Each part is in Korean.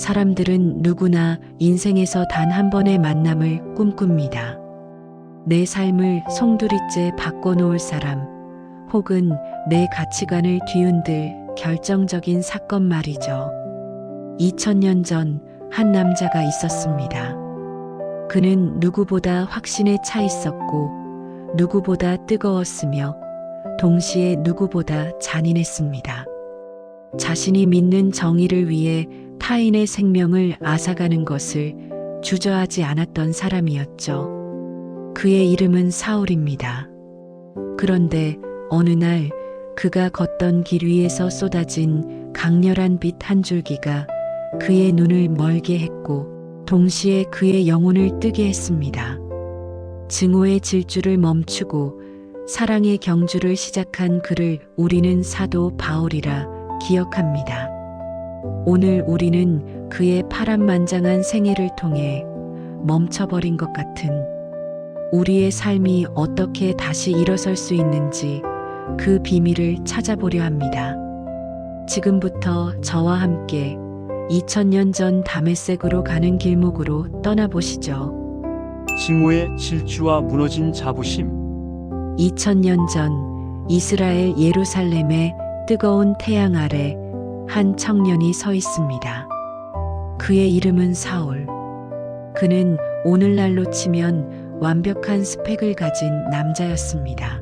사람들은 누구나 인생에서 단 한 번의 만남을 꿈꿉니다. 내 삶을 송두리째 바꿔놓을 사람, 혹은 내 가치관을 뒤흔들 결정적인 사건 말이죠. 2000년 전 한 남자가 있었습니다. 그는 누구보다 확신에 차 있었고, 누구보다 뜨거웠으며, 동시에 누구보다 잔인했습니다. 자신이 믿는 정의를 위해 타인의 생명을 앗아가는 것을 주저하지 않았던 사람이었죠. 그의 이름은 사울입니다. 그런데 어느 날 그가 걷던 길 위에서 쏟아진 강렬한 빛 한 줄기가 그의 눈을 멀게 했고 동시에 그의 영혼을 뜨게 했습니다. 증오의 질주를 멈추고 사랑의 경주를 시작한 그를 우리는 사도 바울이라 기억합니다. 오늘 우리는 그의 파란만장한 생애를 통해 멈춰버린 것 같은 우리의 삶이 어떻게 다시 일어설 수 있는지 그 비밀을 찾아보려 합니다. 지금부터 저와 함께 2000년 전 다메섹으로 가는 길목으로 떠나보시죠. 증오의 질주와 무너진 자부심, 2000년 전 이스라엘 예루살렘의 뜨거운 태양 아래 한 청년이 서 있습니다. 그의 이름은 사울. 그는 오늘날로 치면 완벽한 스펙을 가진 남자였습니다.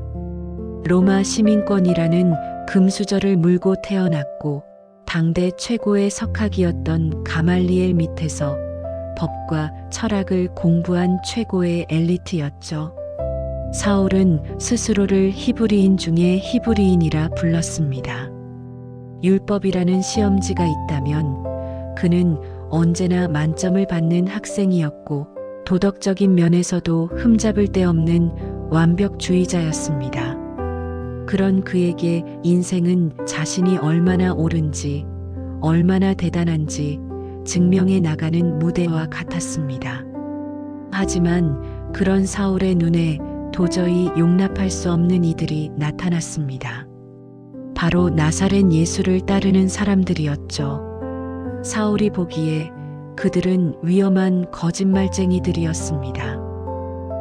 로마 시민권이라는 금수저를 물고 태어났고 당대 최고의 석학이었던 가말리엘 밑에서 법과 철학을 공부한 최고의 엘리트였죠. 사울은 스스로를 히브리인 중에 히브리인이라 불렀습니다. 율법이라는 시험지가 있다면 그는 언제나 만점을 받는 학생이었고 도덕적인 면에서도 흠잡을 데 없는 완벽주의자였습니다. 그런 그에게 인생은 자신이 얼마나 옳은지, 얼마나 대단한지 증명해 나가는 무대와 같았습니다. 하지만 그런 사울의 눈에 도저히 용납할 수 없는 이들이 나타났습니다. 바로 나사렛 예수를 따르는 사람들이었죠. 사울이 보기에 그들은 위험한 거짓말쟁이들이었습니다.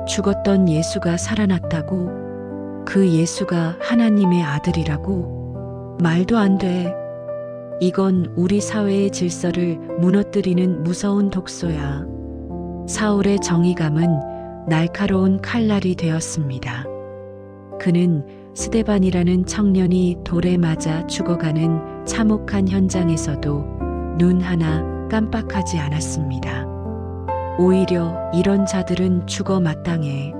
죽었던 예수가 살아났다고? 그 예수가 하나님의 아들이라고? 말도 안 돼. 이건 우리 사회의 질서를 무너뜨리는 무서운 독소야. 사울의 정의감은 날카로운 칼날이 되었습니다. 그는 스데반이라는 청년이 돌에 맞아 죽어가는 참혹한 현장에서도 눈 하나 깜빡하지 않았습니다. 오히려 이런 자들은 죽어 마땅해.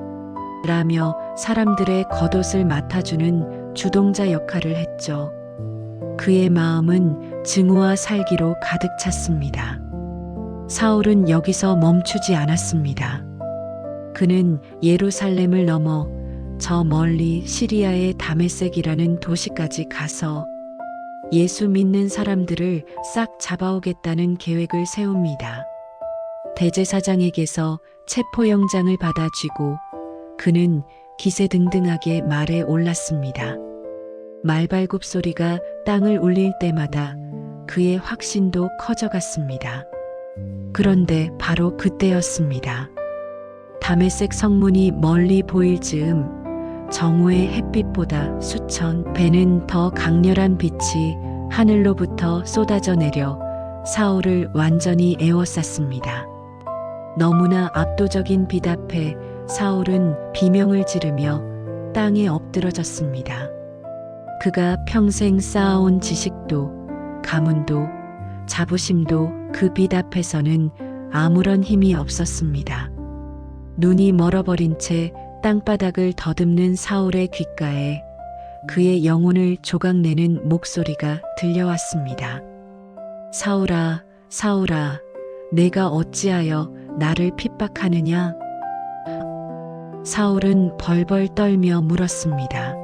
라며 사람들의 겉옷을 맡아주는 주동자 역할을 했죠. 그의 마음은 증오와 살기로 가득 찼습니다. 사울은 여기서 멈추지 않았습니다. 그는 예루살렘을 넘어 저 멀리 시리아의 다메섹이라는 도시까지 가서 예수 믿는 사람들을 싹 잡아오겠다는 계획을 세웁니다. 대제사장에게서 체포영장을 받아 쥐고 그는 기세등등하게 말에 올랐습니다. 말발굽 소리가 땅을 울릴 때마다 그의 확신도 커져갔습니다. 그런데 바로 그때였습니다. 다메섹 성문이 멀리 보일 즈음 정오의 햇빛보다 수천 배는 더 강렬한 빛이 하늘로부터 쏟아져 내려 사울을 완전히 에워쌌습니다. 너무나 압도적인 빛 앞에 사울은 비명을 지르며 땅에 엎드러졌습니다. 그가 평생 쌓아온 지식도, 가문도, 자부심도 그 빛 앞에서는 아무런 힘이 없었습니다. 눈이 멀어버린 채 땅바닥을 더듬는 사울의 귓가에 그의 영혼을 조각내는 목소리가 들려왔습니다. 사울아, 사울아, 내가 어찌하여 나를 핍박하느냐? 사울은 벌벌 떨며 물었습니다.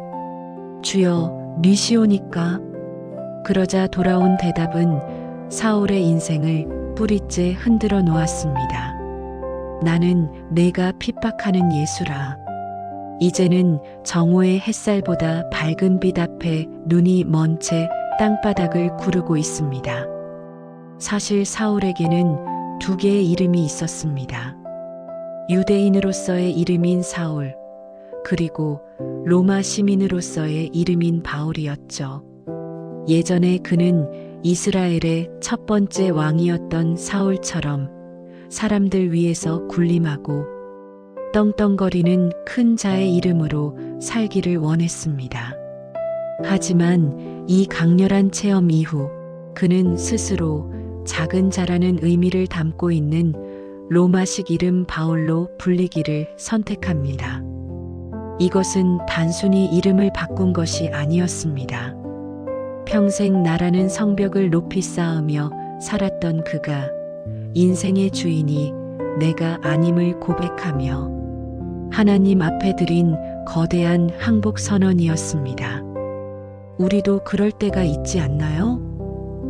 주여, 니시오니까? 그러자 돌아온 대답은 사울의 인생을 뿌리째 흔들어 놓았습니다. 나는 내가 핍박하는 예수라. 이제는 정오의 햇살보다 밝은 빛 앞에 눈이 먼 채 땅바닥을 구르고 있습니다. 사실 사울에게는 두 개의 이름이 있었습니다. 유대인으로서의 이름인 사울, 그리고 로마 시민으로서의 이름인 바울이었죠. 예전에 그는 이스라엘의 첫 번째 왕이었던 사울처럼 사람들 위해서 군림하고 떵떵거리는 큰 자의 이름으로 살기를 원했습니다. 하지만 이 강렬한 체험 이후 그는 스스로 작은 자라는 의미를 담고 있는 로마식 이름 바울로 불리기를 선택합니다. 이것은 단순히 이름을 바꾼 것이 아니었습니다. 평생 나라는 성벽을 높이 쌓으며 살았던 그가 인생의 주인이 내가 아님을 고백하며 하나님 앞에 드린 거대한 항복 선언이었습니다. 우리도 그럴 때가 있지 않나요?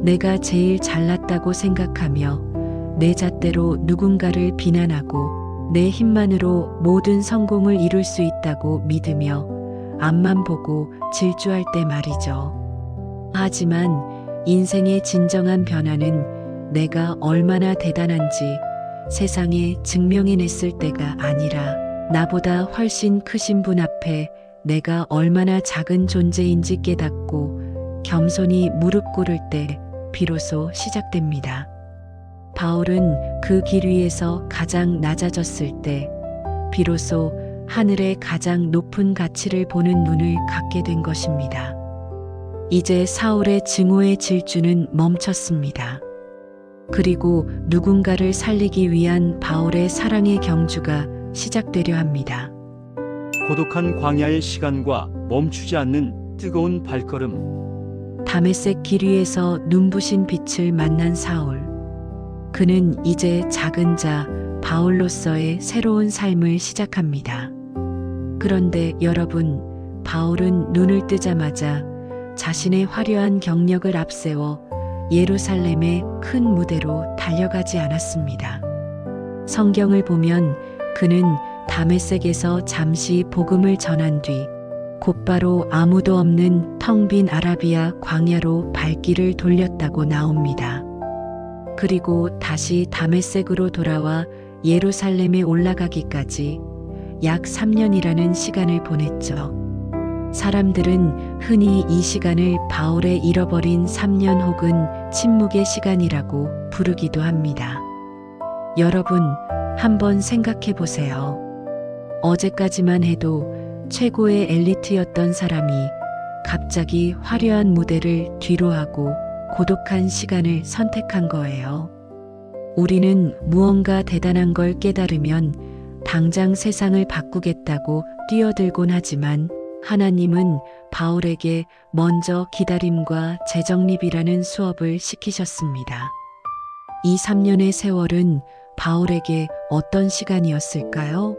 내가 제일 잘났다고 생각하며 내 잣대로 누군가를 비난하고 내 힘만으로 모든 성공을 이룰 수 있다고 믿으며 앞만 보고 질주할 때 말이죠. 하지만 인생의 진정한 변화는 내가 얼마나 대단한지 세상에 증명해냈을 때가 아니라 나보다 훨씬 크신 분 앞에 내가 얼마나 작은 존재인지 깨닫고 겸손히 무릎 꿇을 때 비로소 시작됩니다. 바울은 그 길 위에서 가장 낮아졌을 때 비로소 하늘의 가장 높은 가치를 보는 눈을 갖게 된 것입니다. 이제 사울의 증오의 질주는 멈췄습니다. 그리고 누군가를 살리기 위한 바울의 사랑의 경주가 시작되려 합니다. 고독한 광야의 시간과 멈추지 않는 뜨거운 발걸음. 다메섹 길 위에서 눈부신 빛을 만난 사울. 그는 이제 작은 자 바울로서의 새로운 삶을 시작합니다. 그런데 여러분, 바울은 눈을 뜨자마자 자신의 화려한 경력을 앞세워 예루살렘의 큰 무대로 달려가지 않았습니다. 성경을 보면 그는 다메섹에서 잠시 복음을 전한 뒤 곧바로 아무도 없는 텅 빈 아라비아 광야로 발길을 돌렸다고 나옵니다. 그리고 다시 다메섹으로 돌아와 예루살렘에 올라가기까지 약 3년이라는 시간을 보냈죠. 사람들은 흔히 이 시간을 바울의 잃어버린 3년 혹은 침묵의 시간이라고 부르기도 합니다. 여러분, 한번 생각해 보세요. 어제까지만 해도 최고의 엘리트였던 사람이 갑자기 화려한 무대를 뒤로하고 고독한 시간을 선택한 거예요. 우리는 무언가 대단한 걸 깨달으면 당장 세상을 바꾸겠다고 뛰어들곤 하지만 하나님은 바울에게 먼저 기다림과 재정립이라는 수업을 시키셨습니다. 이 3년의 세월은 바울에게 어떤 시간이었을까요?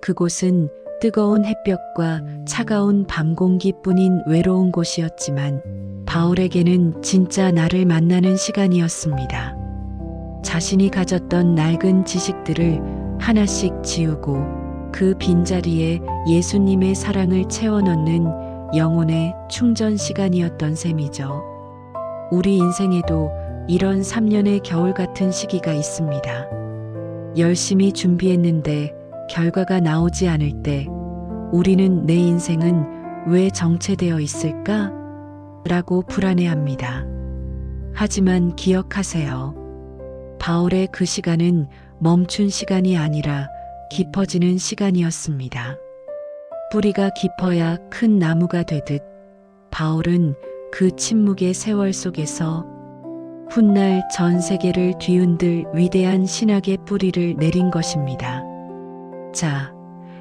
그곳은 뜨거운 햇볕과 차가운 밤 공기뿐인 외로운 곳이었지만 바울에게는 진짜 나를 만나는 시간이었습니다. 자신이 가졌던 낡은 지식들을 하나씩 지우고 그 빈자리에 예수님의 사랑을 채워넣는 영혼의 충전 시간이었던 셈이죠. 우리 인생에도 이런 3년의 겨울 같은 시기가 있습니다. 열심히 준비했는데 결과가 나오지 않을 때 우리는 내 인생은 왜 정체되어 있을까? 라고 불안해합니다. 하지만 기억하세요. 바울의 그 시간은 멈춘 시간이 아니라 깊어지는 시간이었습니다. 뿌리가 깊어야 큰 나무가 되듯 바울은 그 침묵의 세월 속에서 훗날 전 세계를 뒤흔들 위대한 신학의 뿌리를 내린 것입니다. 자,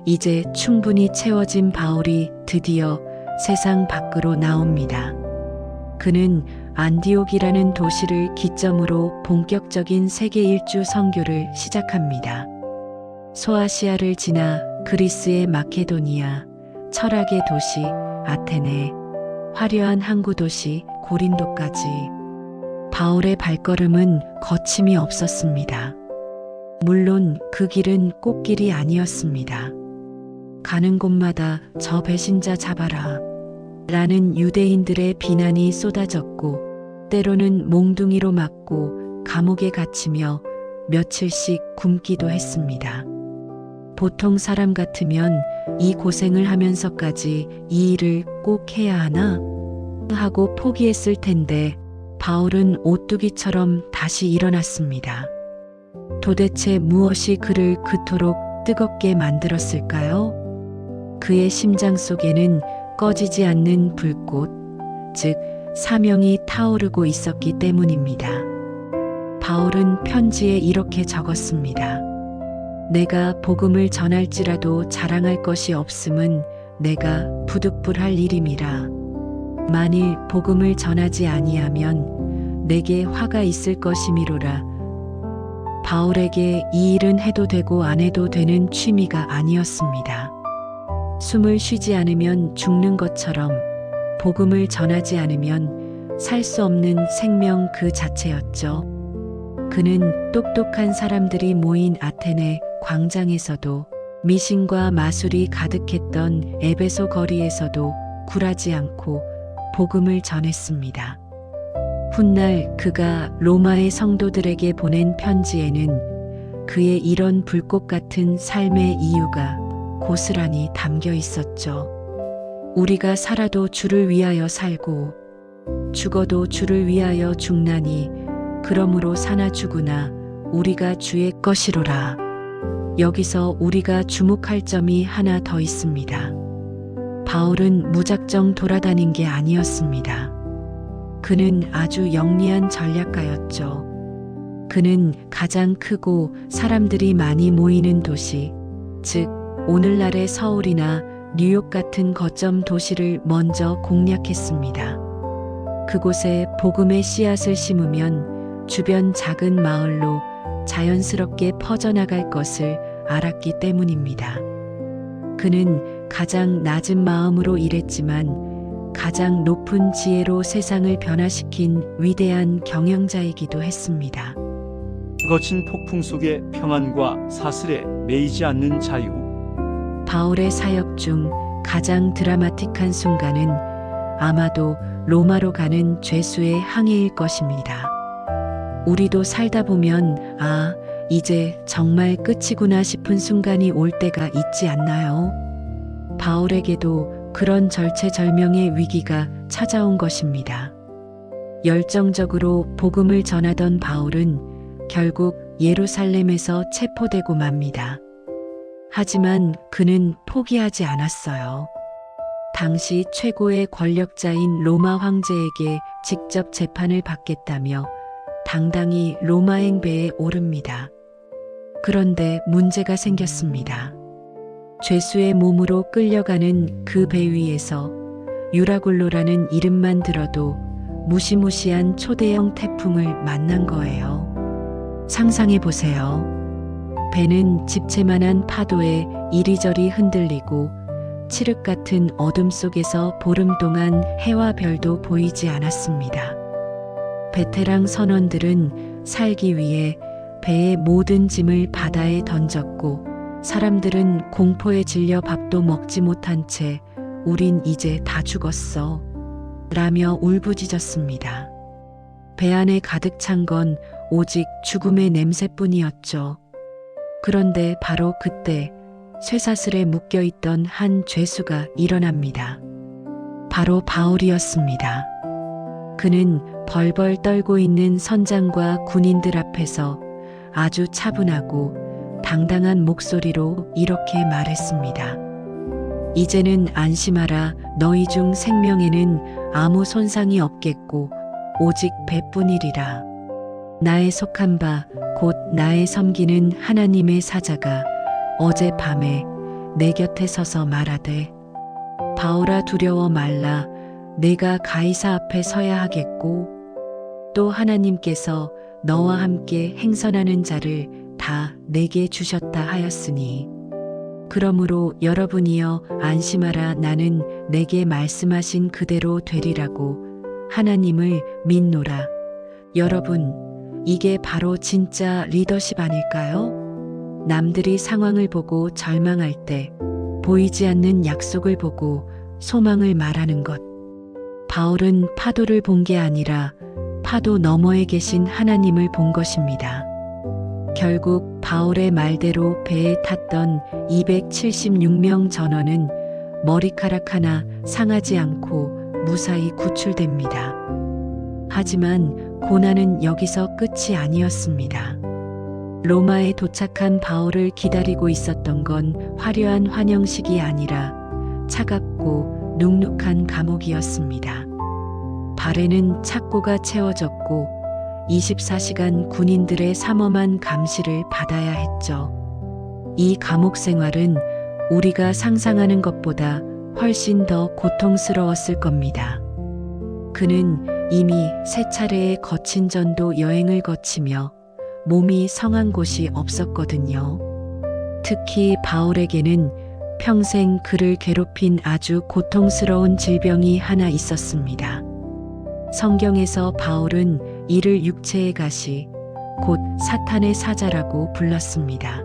이제 충분히 채워진 바울이 드디어 세상 밖으로 나옵니다. 그는 안디옥이라는 도시를 기점으로 본격적인 세계 일주 선교를 시작합니다. 소아시아를 지나 그리스의 마케도니아, 철학의 도시 아테네, 화려한 항구 도시 고린도까지 바울의 발걸음은 거침이 없었습니다. 물론 그 길은 꽃길이 아니었습니다. 가는 곳마다 저 배신자 잡아라. 라는 유대인들의 비난이 쏟아졌고, 때로는 몽둥이로 맞고, 감옥에 갇히며 며칠씩 굶기도 했습니다. 보통 사람 같으면 이 고생을 하면서까지 이 일을 꼭 해야 하나? 하고 포기했을 텐데 바울은 오뚜기처럼 다시 일어났습니다. 도대체 무엇이 그를 그토록 뜨겁게 만들었을까요? 그의 심장 속에는 꺼지지 않는 불꽃, 즉, 사명이 타오르고 있었기 때문입니다. 바울은 편지에 이렇게 적었습니다. 내가 복음을 전할지라도 자랑할 것이 없음은 내가 부득불할 일임이라. 만일 복음을 전하지 아니하면 내게 화가 있을 것이미로라. 바울에게 이 일은 해도 되고 안 해도 되는 취미가 아니었습니다. 숨을 쉬지 않으면 죽는 것처럼 복음을 전하지 않으면 살 수 없는 생명 그 자체였죠. 그는 똑똑한 사람들이 모인 아테네 광장에서도 미신과 마술이 가득했던 에베소 거리에서도 굴하지 않고 복음을 전했습니다. 훗날 그가 로마의 성도들에게 보낸 편지에는 그의 이런 불꽃 같은 삶의 이유가 고스란히 담겨 있었죠. 우리가 살아도 주를 위하여 살고 죽어도 주를 위하여 죽나니 그러므로 사나 죽으나 우리가 주의 것이로라. 여기서 우리가 주목할 점이 하나 더 있습니다. 바울은 무작정 돌아다닌 게 아니었습니다. 그는 아주 영리한 전략가였죠. 그는 가장 크고 사람들이 많이 모이는 도시, 즉, 오늘날의 서울이나 뉴욕 같은 거점 도시를 먼저 공략했습니다. 그곳에 복음의 씨앗을 심으면 주변 작은 마을로 자연스럽게 퍼져나갈 것을 알았기 때문입니다. 그는 가장 낮은 마음으로 일했지만 가장 높은 지혜로 세상을 변화시킨 위대한 경영자이기도 했습니다. 거친 폭풍 속의 평안과 사슬에 매이지 않는 자유. 바울의 사역 중 가장 드라마틱한 순간은 아마도 로마로 가는 죄수의 항해일 것입니다. 우리도 살다 보면 아, 이제 정말 끝이구나 싶은 순간이 올 때가 있지 않나요? 바울에게도 그런 절체절명의 위기가 찾아온 것입니다. 열정적으로 복음을 전하던 바울은 결국 예루살렘에서 체포되고 맙니다. 하지만 그는 포기하지 않았어요. 당시 최고의 권력자인 로마 황제에게 직접 재판을 받겠다며 당당히 로마 행배에 오릅니다. 그런데 문제가 생겼습니다. 죄수의 몸으로 끌려가는 그 배 위에서 유라굴로라는 이름만 들어도 무시무시한 초대형 태풍을 만난 거예요. 상상해 보세요. 배는 집채만한 파도에 이리저리 흔들리고 칠흑 같은 어둠 속에서 보름 동안 해와 별도 보이지 않았습니다. 베테랑 선원들은 살기 위해 배의 모든 짐을 바다에 던졌고 사람들은 공포에 질려 밥도 먹지 못한 채 우린 이제 다 죽었어. 라며 울부짖었습니다. 배 안에 가득 찬 건 오직 죽음의 냄새뿐이었죠. 그런데 바로 그때 쇠사슬에 묶여 있던 한 죄수가 일어납니다. 바로 바울이었습니다. 그는 벌벌 떨고 있는 선장과 군인들 앞에서 아주 차분하고 당당한 목소리로 이렇게 말했습니다. 이제는 안심하라. 너희 중 생명에는 아무 손상이 없겠고, 오직 배뿐이리라. 나의 속한 바, 곧 나의 섬기는 하나님의 사자가 어젯밤에 내 곁에 서서 말하되, 바울아 두려워 말라. 내가 가이사 앞에 서야 하겠고, 또 하나님께서 너와 함께 행선하는 자를 다 내게 주셨다 하였으니 그러므로 여러분이여 안심하라 나는 내게 말씀하신 그대로 되리라고 하나님을 믿노라 여러분 이게 바로 진짜 리더십 아닐까요? 남들이 상황을 보고 절망할 때 보이지 않는 약속을 보고 소망을 말하는 것 바울은 파도를 본 게 아니라 파도 너머에 계신 하나님을 본 것입니다. 결국 바울의 말대로 배에 탔던 276명 전원은 머리카락 하나 상하지 않고 무사히 구출됩니다. 하지만 고난은 여기서 끝이 아니었습니다. 로마에 도착한 바울을 기다리고 있었던 건 화려한 환영식이 아니라 차갑고 눅눅한 감옥이었습니다. 발에는 착고가 채워졌고 24시간 군인들의 삼엄한 감시를 받아야 했죠. 이 감옥 생활은 우리가 상상하는 것보다 훨씬 더 고통스러웠을 겁니다. 그는 이미 세 차례의 거친 전도 여행을 거치며 몸이 성한 곳이 없었거든요. 특히 바울에게는 평생 그를 괴롭힌 아주 고통스러운 질병이 하나 있었습니다. 성경에서 바울은 이를 육체의 가시, 곧 사탄의 사자라고 불렀습니다.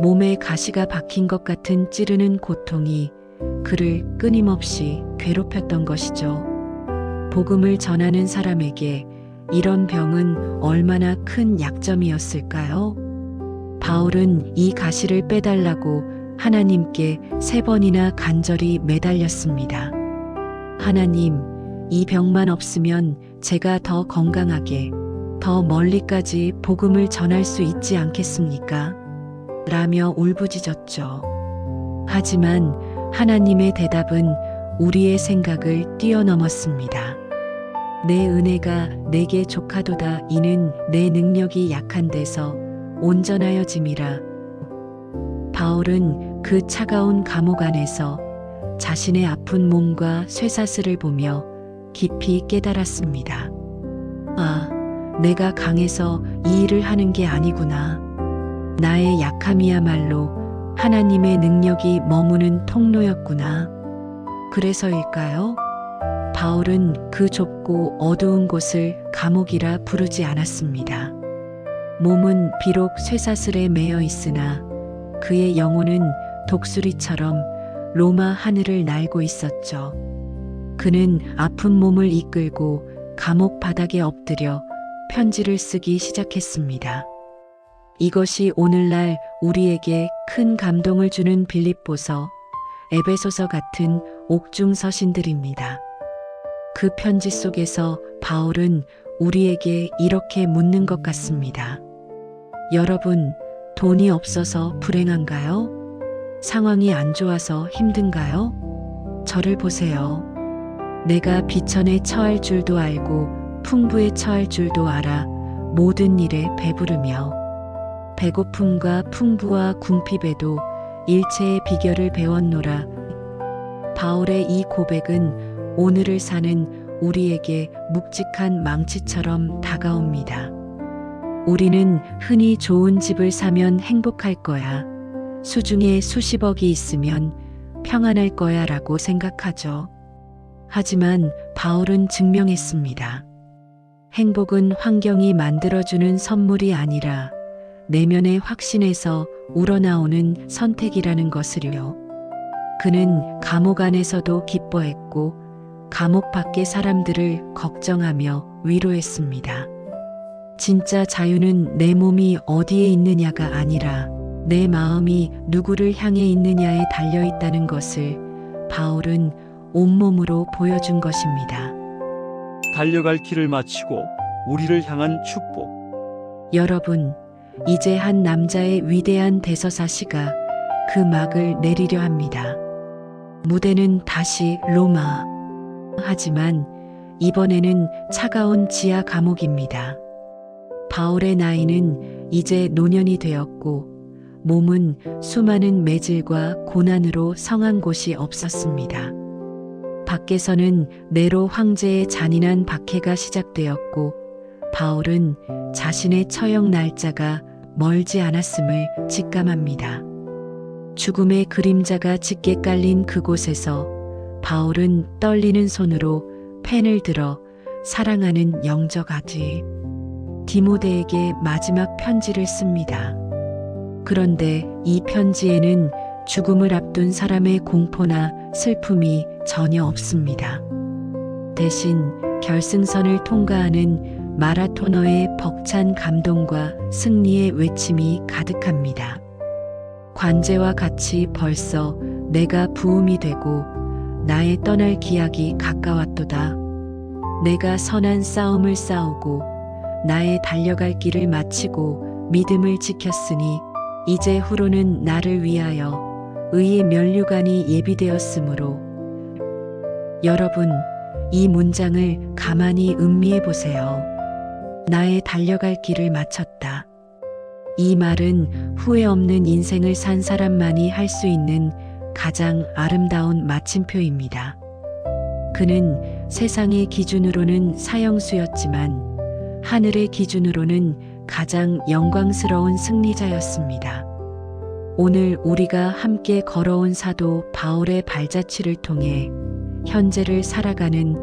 몸에 가시가 박힌 것 같은 찌르는 고통이 그를 끊임없이 괴롭혔던 것이죠. 복음을 전하는 사람에게 이런 병은 얼마나 큰 약점이었을까요? 바울은 이 가시를 빼달라고 하나님께 세 번이나 간절히 매달렸습니다. 하나님, 이 병만 없으면 제가 더 건강하게, 더 멀리까지 복음을 전할 수 있지 않겠습니까? 라며 울부짖었죠. 하지만 하나님의 대답은 우리의 생각을 뛰어넘었습니다. 내 은혜가 내게 족하도다 이는 내 능력이 약한 데서 온전하여짐이라. 바울은 그 차가운 감옥 안에서 자신의 아픈 몸과 쇠사슬을 보며 깊이 깨달았습니다. 아, 내가 강해서 이 일을 하는 게 아니구나. 나의 약함이야말로 하나님의 능력이 머무는 통로였구나. 그래서일까요? 바울은 그 좁고 어두운 곳을 감옥이라 부르지 않았습니다. 몸은 비록 쇠사슬에 매여 있으나 그의 영혼은 독수리처럼 로마 하늘을 날고 있었죠. 그는 아픈 몸을 이끌고 감옥 바닥에 엎드려 편지를 쓰기 시작했습니다. 이것이 오늘날 우리에게 큰 감동을 주는 빌립보서, 에베소서 같은 옥중 서신들입니다. 그 편지 속에서 바울은 우리에게 이렇게 묻는 것 같습니다. 여러분, 돈이 없어서 불행한가요? 상황이 안 좋아서 힘든가요? 저를 보세요. 내가 비천에 처할 줄도 알고 풍부에 처할 줄도 알아 모든 일에 배부르며 배고픔과 풍부와 궁핍에도 일체의 비결을 배웠노라. 바울의 이 고백은 오늘을 사는 우리에게 묵직한 망치처럼 다가옵니다. 우리는 흔히 좋은 집을 사면 행복할 거야. 수중에 수십억이 있으면 평안할 거야 라고 생각하죠. 하지만 바울은 증명했습니다. 행복은 환경이 만들어주는 선물이 아니라 내면의 확신에서 우러나오는 선택이라는 것을요. 그는 감옥 안에서도 기뻐했고 감옥 밖의 사람들을 걱정하며 위로했습니다. 진짜 자유는 내 몸이 어디에 있느냐가 아니라 내 마음이 누구를 향해 있느냐에 달려 있다는 것을 바울은 온몸으로 보여준 것입니다. 달려갈 길을 마치고 우리를 향한 축복. 여러분, 이제 한 남자의 위대한 대서사 시가 그 막을 내리려 합니다. 무대는 다시 로마. 하지만 이번에는 차가운 지하 감옥입니다. 바울의 나이는 이제 노년이 되었고 몸은 수많은 매질과 고난으로 성한 곳이 없었습니다. 밖에서는 네로 황제의 잔인한 박해가 시작되었고 바울은 자신의 처형 날짜가 멀지 않았음을 직감합니다. 죽음의 그림자가 짙게 깔린 그곳에서 바울은 떨리는 손으로 펜을 들어 사랑하는 영적 아들 디모데에게 마지막 편지를 씁니다. 그런데 이 편지에는 죽음을 앞둔 사람의 공포나 슬픔이 전혀 없습니다. 대신 결승선을 통과하는 마라토너의 벅찬 감동과 승리의 외침이 가득합니다. 관제와 같이 벌써 내가 부음이 되고 나의 떠날 기약이 가까웠도다. 내가 선한 싸움을 싸우고 나의 달려갈 길을 마치고 믿음을 지켰으니 이제 후로는 나를 위하여 의의 면류관이 예비되었으므로 여러분 이 문장을 가만히 음미해 보세요. 나의 달려갈 길을 마쳤다. 이 말은 후회 없는 인생을 산 사람만이 할 수 있는 가장 아름다운 마침표입니다. 그는 세상의 기준으로는 사형수였지만 하늘의 기준으로는 가장 영광스러운 승리자였습니다. 오늘 우리가 함께 걸어온 사도 바울의 발자취를 통해 현재를 살아가는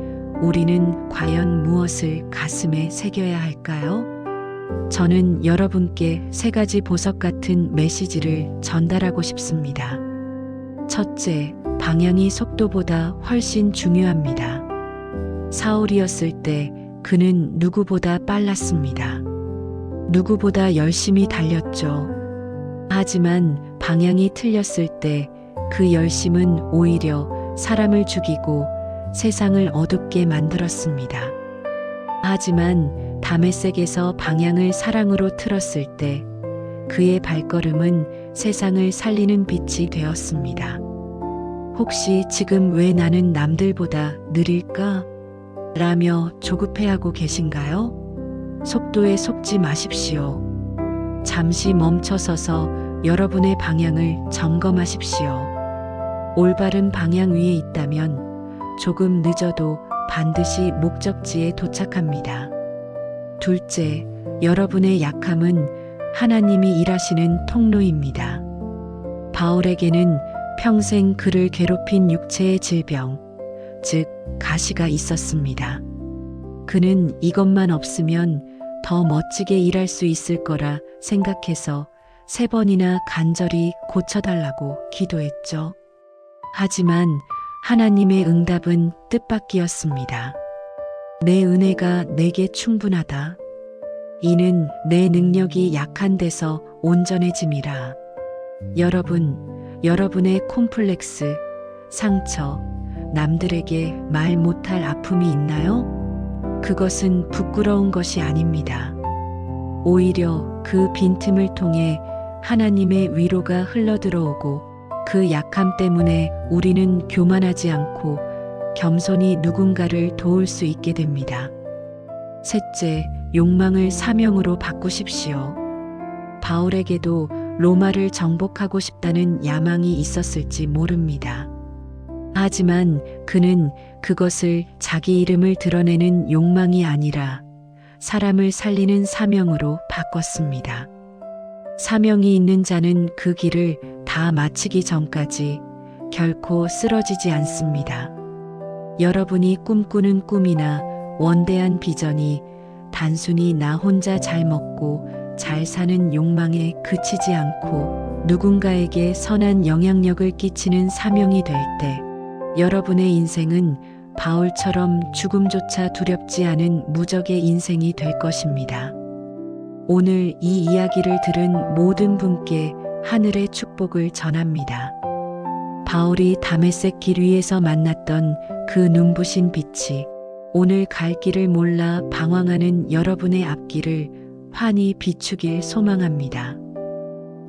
우리는 과연 무엇을 가슴에 새겨야 할까요? 저는 여러분께 세 가지 보석 같은 메시지를 전달하고 싶습니다. 첫째, 방향이 속도보다 훨씬 중요합니다. 사울이었을 때 그는 누구보다 빨랐습니다. 누구보다 열심히 달렸죠. 하지만 방향이 틀렸을 때 그 열심은 오히려 사람을 죽이고 세상을 어둡게 만들었습니다. 하지만 다메섹에서 방향을 사랑으로 틀었을 때 그의 발걸음은 세상을 살리는 빛이 되었습니다. 혹시 지금 왜 나는 남들보다 느릴까? 라며 조급해하고 계신가요? 속도에 속지 마십시오. 잠시 멈춰서서 여러분의 방향을 점검하십시오. 올바른 방향 위에 있다면 조금 늦어도 반드시 목적지에 도착합니다. 둘째, 여러분의 약함은 하나님이 일하시는 통로입니다. 바울에게는 평생 그를 괴롭힌 육체의 질병, 즉, 가시가 있었습니다. 그는 이것만 없으면 더 멋지게 일할 수 있을 거라 생각해서 세 번이나 간절히 고쳐달라고 기도했죠. 하지만 하나님의 응답은 뜻밖이었습니다. 내 은혜가 내게 충분하다. 이는 내 능력이 약한 데서 온전해짐이라. 여러분, 여러분의 콤플렉스, 상처, 남들에게 말 못할 아픔이 있나요? 그것은 부끄러운 것이 아닙니다. 오히려 그 빈틈을 통해 하나님의 위로가 흘러들어오고 그 약함 때문에 우리는 교만하지 않고 겸손히 누군가를 도울 수 있게 됩니다. 셋째, 욕망을 사명으로 바꾸십시오. 바울에게도 로마를 정복하고 싶다는 야망이 있었을지 모릅니다. 하지만 그는 그것을 자기 이름을 드러내는 욕망이 아니라 사람을 살리는 사명으로 바꿨습니다. 사명이 있는 자는 그 길을 다 마치기 전까지 결코 쓰러지지 않습니다. 여러분이 꿈꾸는 꿈이나 원대한 비전이 단순히 나 혼자 잘 먹고 잘 사는 욕망에 그치지 않고 누군가에게 선한 영향력을 끼치는 사명이 될 때 여러분의 인생은 바울처럼 죽음조차 두렵지 않은 무적의 인생이 될 것입니다. 오늘 이 이야기를 들은 모든 분께 하늘의 축복을 전합니다. 바울이 다메섹 길 위에서 만났던 그 눈부신 빛이 오늘 갈 길을 몰라 방황하는 여러분의 앞길을 환히 비추길 소망합니다.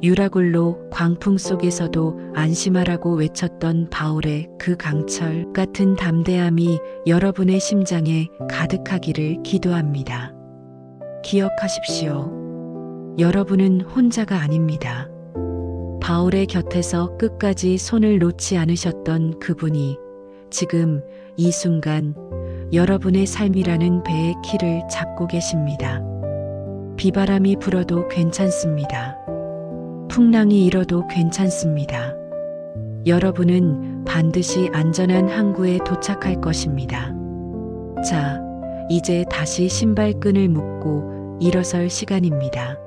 유라굴로 광풍 속에서도 안심하라고 외쳤던 바울의 그 강철 같은 담대함이 여러분의 심장에 가득하기를 기도합니다. 기억하십시오. 여러분은 혼자가 아닙니다. 바울의 곁에서 끝까지 손을 놓지 않으셨던 그분이 지금 이 순간 여러분의 삶이라는 배의 키를 잡고 계십니다. 비바람이 불어도 괜찮습니다. 풍랑이 일어도 괜찮습니다. 여러분은 반드시 안전한 항구에 도착할 것입니다. 자, 이제 다시 신발끈을 묶고 일어설 시간입니다.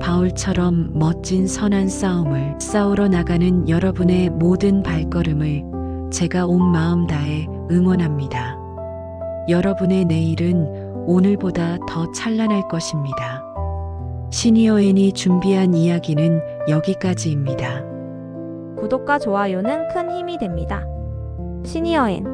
바울처럼 멋진 선한 싸움을 싸우러 나가는 여러분의 모든 발걸음을 제가 온 마음 다해 응원합니다. 여러분의 내일은 오늘보다 더 찬란할 것입니다. 시니어엔이 준비한 이야기는 여기까지입니다. 구독과 좋아요는 큰 힘이 됩니다. 시니어엔